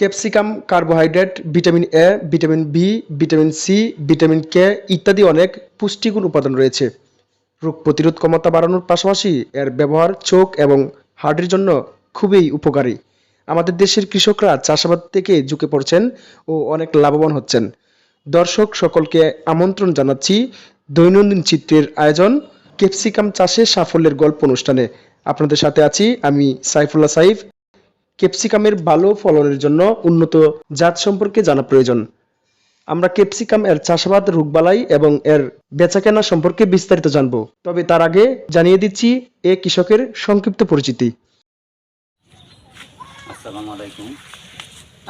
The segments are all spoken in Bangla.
Capsicum, carbohydrate, vitamin A, vitamin B, vitamin C, vitamin K ইত্যাদি অনেক পুষ্টিগুণ উপাদান রয়েছে। রোগ প্রতিরোধ ক্ষমতা বাড়ানোর পাশাপাশি এর ব্যবহার চোখ এবং হার্টের জন্য খুবই উপকারী। আমাদের দেশের কৃষকরা চাষাবাদ থেকে ঝুঁকে পড়ছেন ও অনেক লাভবান হচ্ছেন। দর্শক সকলকে আমন্ত্রণ জানাচ্ছি দৈনন্দিন চিত্রের আয়োজন ক্যাপসিকাম চাষে সাফল্যের গল্প অনুষ্ঠানে। আপনাদের সাথে আছি আমি সাইফুল্লাহ সাইফ। ক্যাপসিকামের ভালো ফলনের জন্য উন্নত জাত সম্পর্কে জানা প্রয়োজন। আমরা ক্যাপসিকাম এর চাষাবাদ, রোগবালাই এবং এর বেচাকেনা সম্পর্কে বিস্তারিত জানব। তবে তার আগে জানিয়ে দিচ্ছি এ কৃষকের সংক্ষিপ্ত পরিচিতি। আসসালামু আলাইকুম।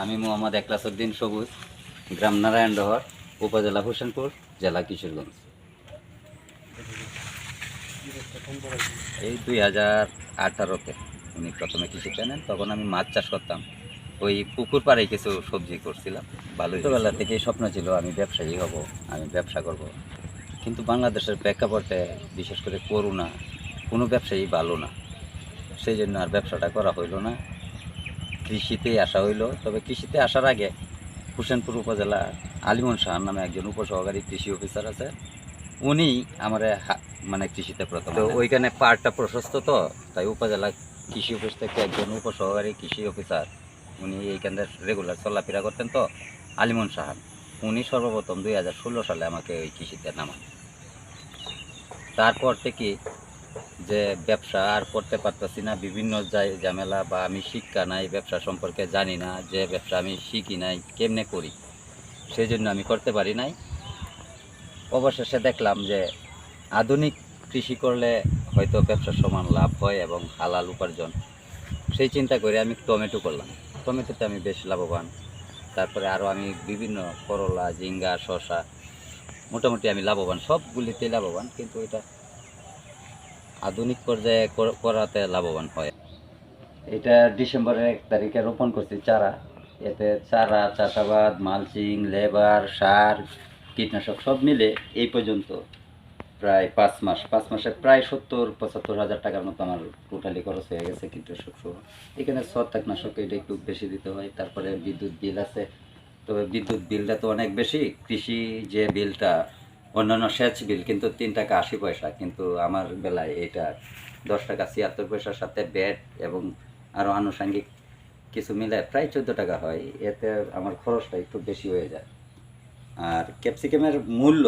আমি মোহাম্মদ একলাসউদ্দিন সবুজ, গ্রাম নারায়ণডহর উপজেলা হোসেনপুর, জেলা কিশোরগঞ্জ। এই দুই হাজার আঠারোতে উনি প্রথমে কৃষি নেন তখন আমি মাছ চাষ করতাম। ওই পুকুর পাড়ে কিছু সবজি করছিলাম ভালো ছোটোবেলা থেকেই স্বপ্ন ছিল আমি ব্যবসায়ী হব আমি ব্যবসা করব। কিন্তু বাংলাদেশের প্রেক্ষাপটে বিশেষ করে করোনা কোনো ব্যবসায়ী ভালো না। সেই জন্য আর ব্যবসাটা করা হইল না। কৃষিতেই আসা হইল। তবে কৃষিতে আসার আগে হোসেনপুর উপজেলা আলিমন শাহ নামে একজন উপসহকারী কৃষি অফিসার আছে। উনি আমার মানে কৃষিতে প্রথম তো ওইখানে পাড়টা প্রশস্ত তো তাই উপজেলা কৃষি অফিস থেকে একজন উপসহকারী কৃষি অফিসার, উনি এইখানে রেগুলার চলাফেরা করতেন তো, আলিমন সাহান। উনি সর্বপ্রথম দুই হাজার ষোলো সালে আমাকে ওই কৃষিতে নামান তারপর থেকে যে ব্যবসা আর করতে পারতেছি না, বিভিন্ন ঝামেলা বা আমি শিক্ষা নাই, ব্যবসা সম্পর্কে জানি না, যে ব্যবসা আমি শিখি নাই, কেমনে করি সেই জন্য আমি করতে পারি নাই। অবশেষে দেখলাম যে আধুনিক কৃষি করলে হয়তো ব্যবসার সমান লাভ হয় এবং হালাল উপার্জন। সেই চিন্তা করে আমি টমেটো করলাম। টমেটোতে আমি বেশ লাভবান। তারপরে আরও আমি বিভিন্ন করলা, ঝিঙ্গা, শসা, মোটামুটি আমি লাভবান। সবগুলিতেই লাভবান, কিন্তু এটা আধুনিক পর্যায়ে করাতে লাভবান হয়। এটা ডিসেম্বরের এক তারিখে রোপণ করছি চারা। এতে চারা, চাষাবাদ, মালচিং, লেবার, সার, কীটনাশক সব মিলে এই পর্যন্ত প্রায় পাঁচ মাস, পাঁচ মাসে প্রায় সত্তর, পঁচাত্তর হাজার টাকার মতো আমার টোটালি খরচ হয়ে গেছে কীটনাশক সহ। এখানে ছত্রাকনাশক এটা একটু বেশি দিতে হয়, তারপরে বিদ্যুৎ বিল আছে। তবে বিদ্যুৎ বিলটা তো অনেক বেশি, কৃষি যে বিলটা, অন্যান্য সেচ বিল, কিন্তু তিন টাকা আশি পয়সা, কিন্তু আমার বেলায় এটা দশ টাকা ছিয়াত্তর পয়সার সাথে ব্যাট এবং আরও আনুষঙ্গিক কিছু মিলে প্রায় চোদ্দ টাকা হয়, এতে আমার খরচটা একটু বেশি হয়ে যায়। আর ক্যাপসিকামের মূল্য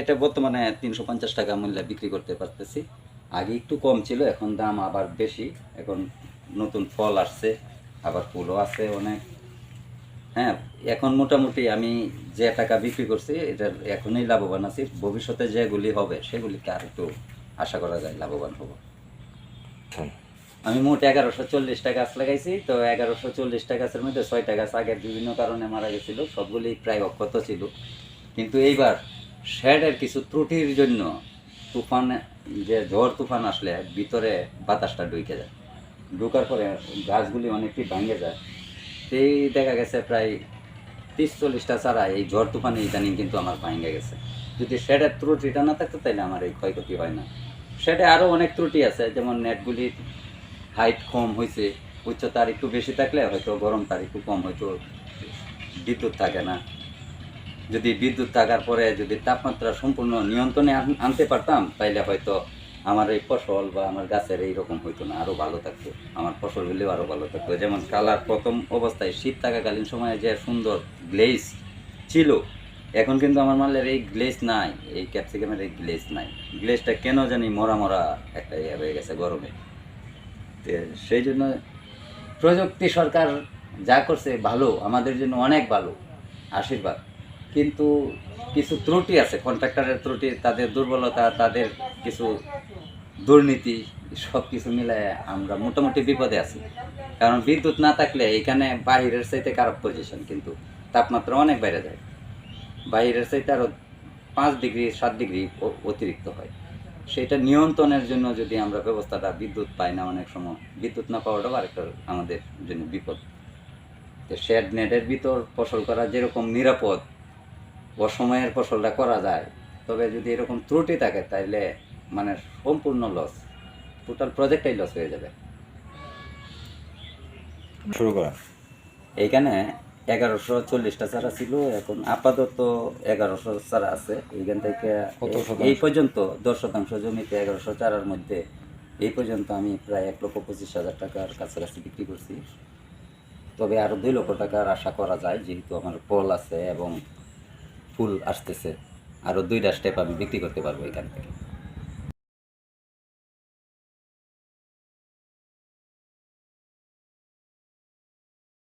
এটা বর্তমানে তিনশো পঞ্চাশ টাকা মূল্যে বিক্রি করতে পারতেছি। আগে একটু কম ছিল, এখন দাম আবার বেশি। এখন নতুন ফল আসছে, আবার ফুলও আছে অনেক। হ্যাঁ এখন মোটামুটি আমি যে টাকা বিক্রি করছি এটা এখনই লাভবান আছি। ভবিষ্যতে যেগুলি হবে, সেগুলিকে আর একটু আশা করা যায় লাভবান হব। আমি মোট এগারোশো চল্লিশটা গাছ লাগাইছি, তো এগারোশো চল্লিশটা গাছের মধ্যে ছয়টা গাছ আগের বিভিন্ন কারণে মারা গেছিল, সবগুলি প্রায় অক্ষত ছিল। কিন্তু এইবার শেডের কিছু ত্রুটির জন্য তুফান, যে ঝড় তুফান আসলে ভিতরে বাতাসটা ঢুকে যায়। ঢুকার পরে গাছগুলি অনেকটি ভাঙে যায়। সেই দেখা গেছে প্রায় তিরিশ চল্লিশটা ছাড়া এই ঝড় তুফানে ইদানিং কিন্তু আমার ভাঙে গেছে। যদি শেডের ত্রুটিটা না থাকতো তাহলে আমার এই ক্ষয়ক্ষতি হয় না। শেডে আরও অনেক ত্রুটি আছে, যেমন নেটগুলি হাইট কম হয়েছে উচ্চতা আর একটু বেশি থাকলে হয়তো গরম তার একটু কম, হয়তো বিদ্যুৎ থাকে না। যদি বিদ্যুৎ থাকার পরে যদি তাপমাত্রা সম্পূর্ণ নিয়ন্ত্রণে আনতে পারতাম, তাইলে হয়তো আমার এই ফসল বা আমার গাছের এইরকম হইতো না আরও ভালো থাকতো। আমার ফসল হলেও আরও ভালো থাকতো। যেমন কালার প্রথম অবস্থায় শীত থাকাকালীন সময়ে যে সুন্দর গ্লেজ ছিল, এখন কিন্তু আমার মালের এই গ্লেজ নাই, এই ক্যাপসিকামের এই গ্লেজ নাই। গ্লেজটা কেন জানি মরা মরা একটা ইয়ে হয়ে গেছে গরমে। সেই জন্য প্রযুক্তি সরকার যা করছে ভালো, আমাদের জন্য অনেক ভালো, আশীর্বাদ। কিন্তু কিছু ত্রুটি আছে কন্ট্রাক্টরের ত্রুটি, তাদের দুর্বলতা, তাদের কিছু দুর্নীতি সব কিছু মিলায় আমরা মোটামুটি বিপদে আছি। কারণ বিদ্যুৎ না থাকলে এখানে বাহিরের চাইতে খারাপ পজিশন কিন্তু তাপমাত্রা অনেক বেড়ে যায়। বাইরের চাইতে আরও পাঁচ ডিগ্রি, সাত ডিগ্রি অতিরিক্ত হয়। সেটা নিয়ন্ত্রণের জন্য যদি আমরা ব্যবস্থাটা বিদ্যুৎ পাই না অনেক সময় বিদ্যুৎ না পাওয়াটাও আরেকটা আমাদের জন্য বিপদ। তো শেড নেটের ভিতর ফসল করা যেরকম নিরাপদ অসময়ের ফসলটা করা যায় তবে যদি এরকম ত্রুটি থাকে তাহলে মানে সম্পূর্ণ লস টোটাল প্রজেক্টটাই লস হয়ে যাবে। শুরু করা। এইখানে এগারোশো চল্লিশটা চারা ছিল এখন আপাতত এগারোশো চারা আছে। এইখান থেকে এই পর্যন্ত দশ শতাংশ জমিতে এগারোশো চারার মধ্যে এই পর্যন্ত আমি প্রায় এক লক্ষ পঁচিশ হাজার টাকার কাছাকাছি বিক্রি করছি। তবে আরও দুই লক্ষ টাকার আশা করা যায় যেহেতু আমার ফল আছে এবং ফুল আসতেছে আরও দুইটা স্টেপ আমি বিক্রি করতে পারব এখান থেকে।